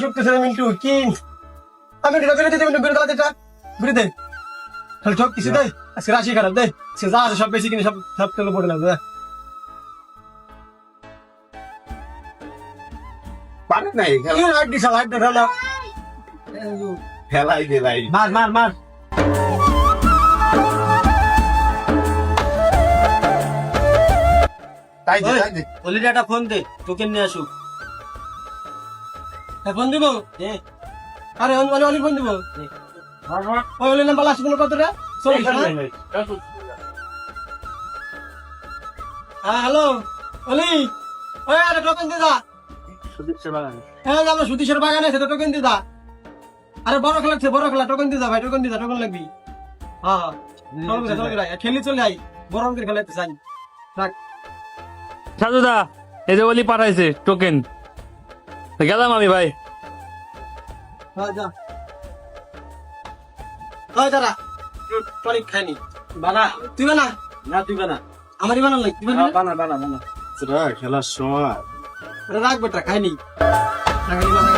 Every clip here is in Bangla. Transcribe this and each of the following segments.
শুকতেছে না মিন্টু কি? আমি এটা বেরোতে এটা। তাহলে ঠক কিছু দে। আজকে রাশি খারাপ দে। সে যা সব বেশি কিনে সব সব তেল পড়ে দে। পারে নাই কি হাট দিছ হাট দে না খেলাই দিলাই মার মার মার। তাই দে তাই দে। ফোন দে টোকেন নিয়ে আসুক। ফোন দিব? আরে অলি ফোন দিব? ওই নাম্বার কতটা চল হ্যাঁ। হ্যালো। অলি। ওই আরে টোকেন দে। দা হ্যাঁ আমরা সুতিশের বাগানে আছে তো টোকেন দি দা। আরে বড় খেলা আছে বড় খেলা টোকেন দি দা ভাই টোকেন দি দা টোকেন লাগবি। হ্যাঁ। খেলি চলে আই বড় অঙ্কের খেলা চাই রাখ সাজুদা এই যে অলি পাঠাইছে টোকেন গেলাম আমি ভাই। হ্যাঁ যা। ওই দাঁড়া। টনিক খাইনি বানা। তুই বানা? না তুই বানা। আমারই বানান লাগ তুই বানা বানা বানা বানা। তোরা খেলার সময়। রাখ বেটা খাইনি রাখালি বানা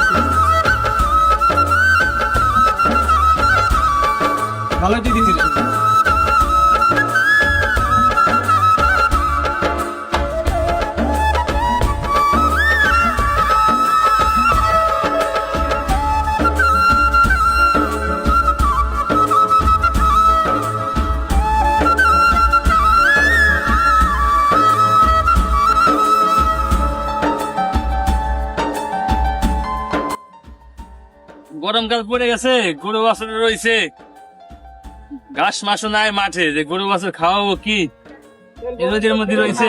গরমকাল পড়ে গেছে, গরু বাছুর রয়েছে। ঘাস মাসও নাই মাঠে, যে গরু বাছুর খাওয়াবো কি? নদীর মধ্যে রয়েছে।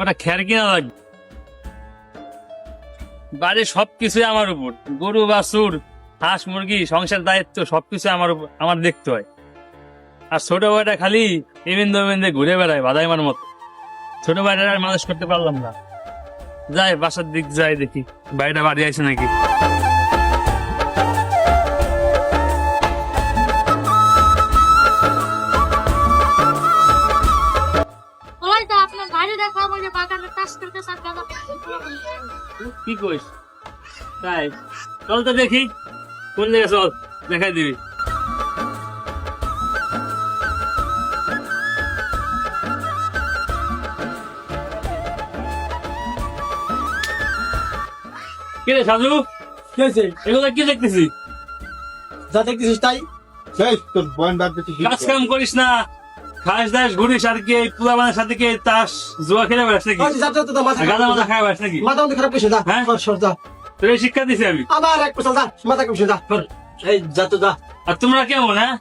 ওটা খের কিনা লাগবে? বাড়ির সবকিছুই আমার উপর। গরু, বাছুর, হাঁস, মুরগি, সংসার দায়িত্ব সবকিছু আমার উপর, আমার দেখতে হয়। আর ছোট ভাইটা খালি এবেন্দে এবেন্দে ঘুরে বেড়ায় বাদাইমার মতো। ছোট ভাইটা আর মানুষ করতে পারলাম না। যাই, বাসার দিক যাই দেখি। বাড়িটা বাড়ি আছে নাকি? বাড়ি দেখা বলে বাগানে করতে কেন কি কইস? তাই চল তো দেখি কোন জায়গায় চল দেখাই দিবি। কে রে সাজু? কি এগুলো কি দেখতেছি যা দেখতেছিস তাই? সেই তোর বয়ন বাদ দিতে কাজ কাম করিস না। খাস দাস ঘুরিস আর কি পুলাবানের সাথে কি তাস জুয়া খেলে বেড়াস নাকি? ওই মাথা গাদা মাথা খায় বেড়াস নাকি? মাথা খারাপ করছে যা হ্যাঁ? সর, তোর শিক্ষা দিছি আমি। আবার এক পয়সা যা মাথা যা। এই যা তো যা। আর তোমরা কেমন হ্যাঁ?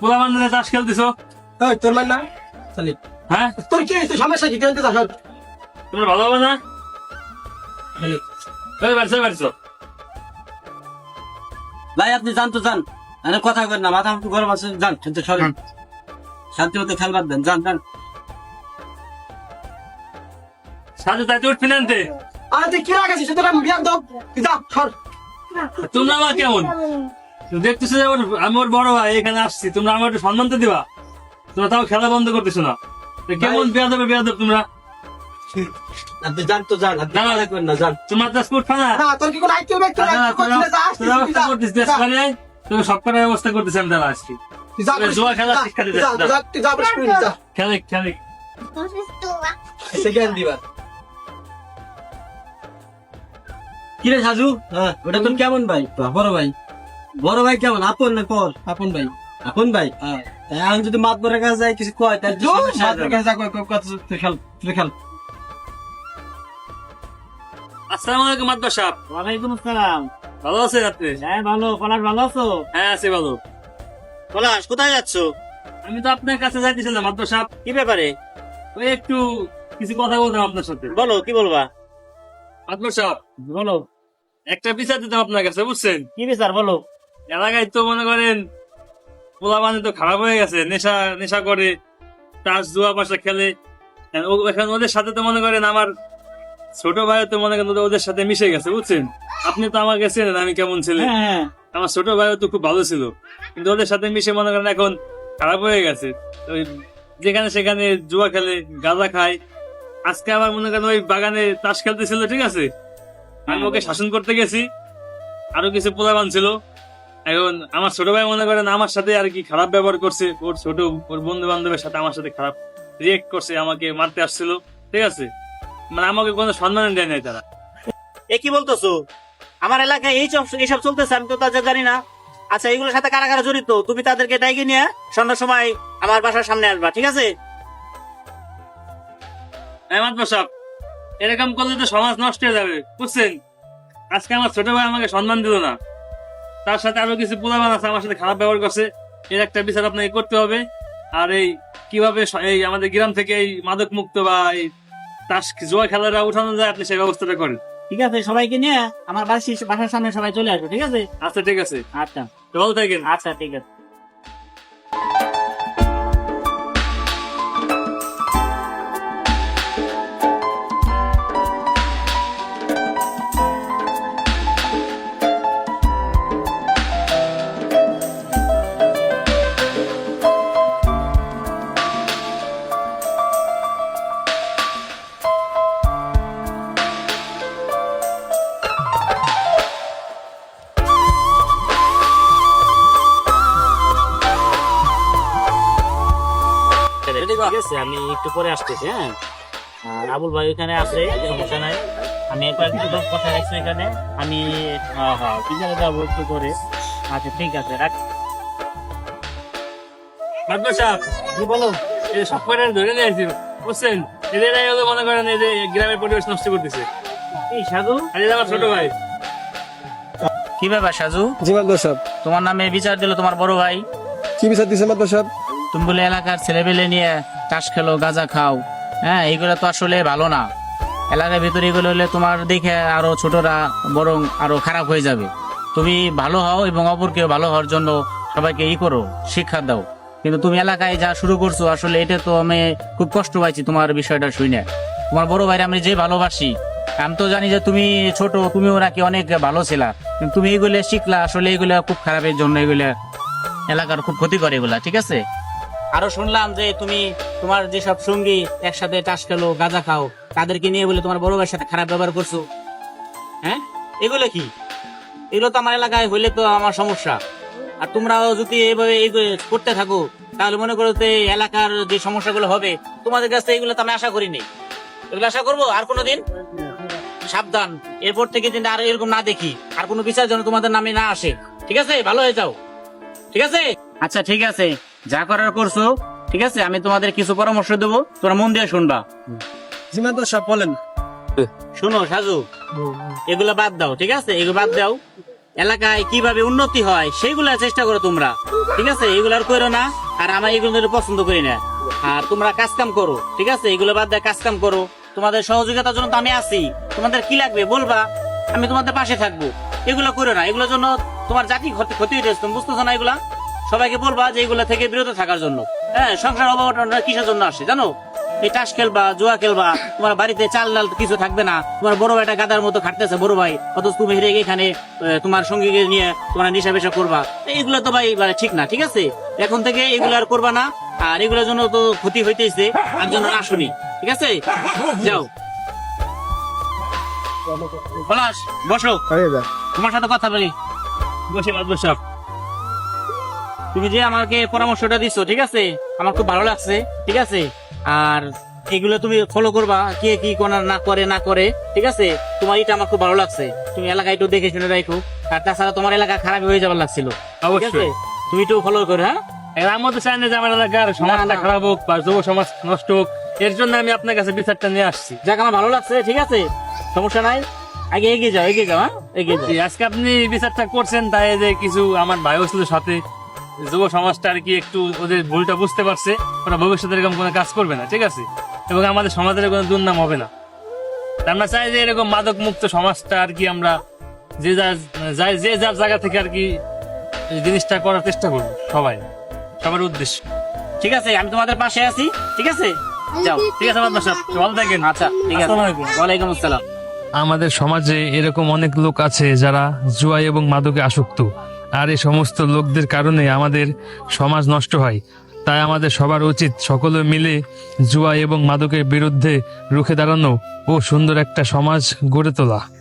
পুলাবানের তাস খেলতেছো? ওই তোর মান না চালি হ্যাঁ? তোর কি হয়েছে? সমস্যা কি? কেন সর তোমরা ভালো হবে না। এই বাড়ছো বাড়ছো। ভাই আপনি তো যান। আরে কথা করেন না মাথা গরম আছে যান কিন্তু সরেন শান্তি মতো খেলবার দেন যান যান। সাজু তাইতে উঠবি না আরে তুই তোর আমি বিয়ার দাও তুই যা সর। তোমরা আমার কেমন? দেখতেছো যে ওর- আমি ওর বড় ভাই এখানে আসছি। তোমরা আমার একটু সম্মান তো দিবা? তোমরা তাও খেলা বন্ধ করতেছো না? কেমন বিয়া দেবে বিয়া দেবে তোমরা তুই সব করার ব্যবস্থা করতেছি আমি তারা আজকে তুই জুয়া খেলা শিক্ষা দিতে যা, যা। যা, তুই যা, বস করে যা। খেলে খেলে এসে জ্ঞান দিবার কি রে সাজু হ্যাঁ ওটা তোর কেমন ভাই বড় ভাই বড় ভাই কেমন আপন না পর আপন ভাই আপন ভাই হ্যাঁ এখন যদি কাছে যায় কিছু কয় তাহলে। কাছে যা, কই, কই, কত, তুই খেল তুই খেল আসসালামু আলাইকুম মাদ্দা সাহেব ওয়ালাইকুম আসসালাম ভালো আছেন আপনি হ্যাঁ ভালো পলাশ ভালো আছো হ্যাঁ আছি ভালো পলাশ কোথায় যাচ্ছ? আমি তো আপনার কাছে যাইতেছিলাম মাদ্দা সাহেব। কি ব্যাপারে? ওই একটু কিছু কথা বলতাম আপনার সাথে। বলো কি বলবা? মাদ্দা সাহেব বলো। একটা বিচার দিতাম আপনার কাছে বুঝছেন? কি বিচার বলো। এলাকায় তো মনে করেন পোলা বানি তো খারাপ হয়ে গেছে নেশা নেশা করে তাস জুয়া পাশা খেলে। এখন ওদের সাথে তো মনে করেন আমার ছোট ভাই তো মনে করেন ওদের- ওদের সাথে মিশে গেছে বুঝছেন? আপনি তো আমাকে চেনেন আমি কেমন ছেলে? হ্যাঁ আমার ছোট ভাইও তো খুব ভালো ছিল। কিন্তু ওদের সাথে মিশে মনে করেন এখন খারাপ হয়ে গেছে। ওই যেখানে সেখানে জুয়া খেলে গাঁজা খায়। আজকে আবার মনে করেন ওই বাগানে তাস খেলতেছিল ঠিক আছে? আমি ওকে শাসন করতে গেছি। আরও কিছু পোলাবান ছিল। এখন আমার ছোট ভাই মনে করেন আমার সাথে আর কি খারাপ ব্যবহার করছে। ওর ছোট ওর বন্ধু বান্ধবের সাথে আমার সাথে খারাপ রিয়েক্ট করছে আমাকে মারতে আসছিল ঠিক আছে? মানে আমাকে কোনো সম্মান দেয় নাই তারা। এ কি বলতেছো? আমার এলাকায় এই সব এইসব চলতেছে, আমি তো তাদের জানি না। আচ্ছা এগুলোর সাথে কারা কারা জড়িত? তুমি তাদেরকে ডাইকে নিয়ে সন্ধ্যার সময় আমার বাসার সামনে আসবা, ঠিক আছে? এমন প্রসাব এরকম করলে তো সমাজ নষ্ট হয়ে যাবে, বুঝছেন? আজকে আমার ছোট ভাই আমাকে সম্মান দিল না। তার সাথে আরও কিছু পোলাবান আছে, আমার সাথে খারাপ ব্যবহার করছে। এর একটা বিচার আপনাকে করতে হবে। আর এই কীভাবে এই আমাদের গ্রাম থেকে এই মাদক মুক্ত বা এই তাস জুয়া খেলাটা উঠানো যায়, আপনি সেই ব্যবস্থাটা করেন। ঠিক আছে সবাইকে নিয়ে আমার বাসি বাসার সামনে সবাই চলে আসবে ঠিক আছে? আচ্ছা ঠিক আছে। আচ্ছা। ভালো থাকেন। আচ্ছা ঠিক আছে। ঠিক আছে আমি একটু পরে আসতেছি হ্যাঁ? আর আবুল ভাই ওখানে আছে সমস্যা নাই। আমি একবার একটু দশ কথা রাখছি এখানে আমি হ্যাঁ হ্যাঁ যাব একটু করে আচ্ছা ঠিক আছে রাখ। সাহেব কি বলো? এই সব করে ধরে নিয়ে আসছি বুঝছেন? এদেরাই হলো মনে করেন এই যে গ্রামের পরিবেশ নষ্ট করতেছে। এই সাধু? আর আমার ছোট ভাই। কি ব্যাপার সাজু জি সাহেব। তোমার নামে বিচার দিল তোমার বড় ভাই। কি বিচার দিছে সাহেব? তুমি বলে এলাকার ছেলেপেলে নিয়ে তাস খেলো, গাঁজা খাও। হ্যাঁ এইগুলো তো আসলে ভালো না। এলাকার ভিতরে এগুলো হলে তোমার দেখে আরও ছোটরা বরং আরও খারাপ হয়ে যাবে। তুমি ভালো হও এবং অপরকে ভালো হওয়ার জন্য সবাইকে ই করো, শিক্ষা দাও। কিন্তু তুমি এলাকায় যা শুরু করছ, আসলে এটা তো আমি খুব কষ্ট পাইছি তোমার বিষয়টা শুনে। তোমার বড় ভাইরা আমি যে ভালোবাসি, আমি তো জানি যে তুমি ছোট, তুমিও নাকি অনেক ভালো ছিলা। কিন্তু তুমি এগুলো শিখলা, আসলে এগুলা খুব খারাপের জন্য এগুলা এলাকার খুব ক্ষতি করে এগুলা, ঠিক আছে? আরও শুনলাম যে তুমি তোমার যেসব সঙ্গী একসাথে টাস খেলো, গাঁজা খাও, তাদেরকে নিয়ে বলে তোমার বড় ভাইয়ের সাথে খারাপ ব্যবহার করছ। হ্যাঁ? এগুলো কি? এগুলো তো আমার এলাকায় হইলে তো আমার সমস্যা। আর তোমরাও যদি এইভাবে করতে থাকো, তাহলে মনে করো যে এলাকার যে সমস্যাগুলো হবে, তোমাদের কাছ এগুলো তো আমি আশা করিনি। এগুলো আশা করব? আর কোনোদিন? সাবধান। এরপর থেকে যেন আর এরকম না দেখি, আর কোনো বিচার যেন তোমাদের নামে না আসে। ঠিক আছে? ভালো হয়ে যাও। ঠিক আছে? আচ্ছা ঠিক আছে। যা করার করছ ঠিক আছে? আমি তোমাদের কিছু পরামর্শ দেবো। তোমরা মন দিয়ে শুনবা। সাহেব বলেন। শুনো সাজু। এগুলা বাদ দাও ঠিক আছে? এগুলো বাদ দাও। এলাকায় কীভাবে উন্নতি হয় সেইগুলা চেষ্টা করো তোমরা। ঠিক আছে? এগুলো আর করো না আর আমার এগুলো পছন্দ করি না। আর তোমরা কাজ কাম করো ঠিক আছে? এগুলো বাদ দিয়ে কাজ কাম করো। তোমাদের সহযোগিতার জন্য তো আমি আছি। তোমাদের কি লাগবে বলবা? আমি তোমাদের পাশে থাকব। এগুলো করো না। এগুলোর জন্য তোমার জাতি ক্ষতি ক্ষতি হইতেছে তুমি বুঝতেছো না এগুলা? সবাইকে বলবা যে এগুলা থেকে বিরত থাকার জন্য। হ্যাঁ সংসার অভাব কিসের জন্য আসে জানো? এই টাস খেলবা জুয়া খেলবা তোমার বাড়িতে চাল ডাল কিছু থাকবে না তোমার বড় ভাইটা গাদার মতো খাটতেছে বড় ভাই অথচ তুমি হেরে এখানে তোমার সঙ্গীকে নিয়ে তোমার নেশা পেশা করবা। তো এগুলো তো ভাই মানে ঠিক না ঠিক আছে? এখন থেকে এগুলো আর করবা না আর এগুলোর জন্য তো ক্ষতি হইতেছে আর জন্য না শুনি ঠিক আছে? যাও। পলাশ বসো। তোমার সাথে কথা বলি। বসে মাদবর সাহেব তুমি যে আমাকে পরামর্শটা দিছো ঠিক আছে? আমার খুব ভালো লাগছে ঠিক আছে? আর এগুলো তুমি ফলো করবা কে কি কোনা না করে না করে ঠিক আছে? তোমার এটা আমার খুব ভালো লাগছে। তুমি এলাকা একটু দেখে শুনে রাখো। আর তাছাড়া তোমার এলাকা খারাপ হয়ে যাবার লাগছিল। অবশ্যই। তুমি একটু ফলো করো হ্যাঁ? আমার তো চাই না যে আমার এলাকার সমাজটা খারাপ হোক বা যুব সমাজ নষ্ট হোক এর জন্য আমি আপনার কাছে বিচারটা নিয়ে আসছি। যাক আমার ভালো লাগছে ঠিক আছে? সমস্যা নাই। আগে এগিয়ে যাও এগিয়ে যাও হ্যাঁ? এগিয়ে যাও। আজকে আপনি বিচারটা করছেন তাই যে কিছু আমার ভাইও ছিল সাথে। যুব সমাজটা আর কি একটু ওদের ভুলটা বুঝতে পারছে ওরা ভবিষ্যতে এরকম কোনো কাজ করবে না ঠিক আছে? এবং আমাদের সমাজের কোনো দুর্নাম হবে না। আমরা চাই যে এরকম মাদক মুক্ত সমাজটা আর কি আমরা যে যার যে যার জায়গা থেকে আর কি জিনিসটা করার চেষ্টা করব সবাই সবার উদ্দেশ্য। ঠিক আছে আমি তোমাদের পাশে আছি ঠিক আছে? যাও ঠিক আছে মাদ্রাসা ভালো থাকেন আচ্ছা ঠিক আছে। ওয়ালাইকুম আসসালাম। আমাদের সমাজে এরকম অনেক লোক আছে যারা জুয়া এবং মাদকে আসক্ত। আর এই সমস্ত লোকদের কারণে আমাদের সমাজ নষ্ট হয়। তাই আমাদের সবার উচিত সকলে মিলে জুয়া এবং মাদকের বিরুদ্ধে রুখে দাঁড়ানো ও সুন্দর একটা সমাজ গড়ে তোলা।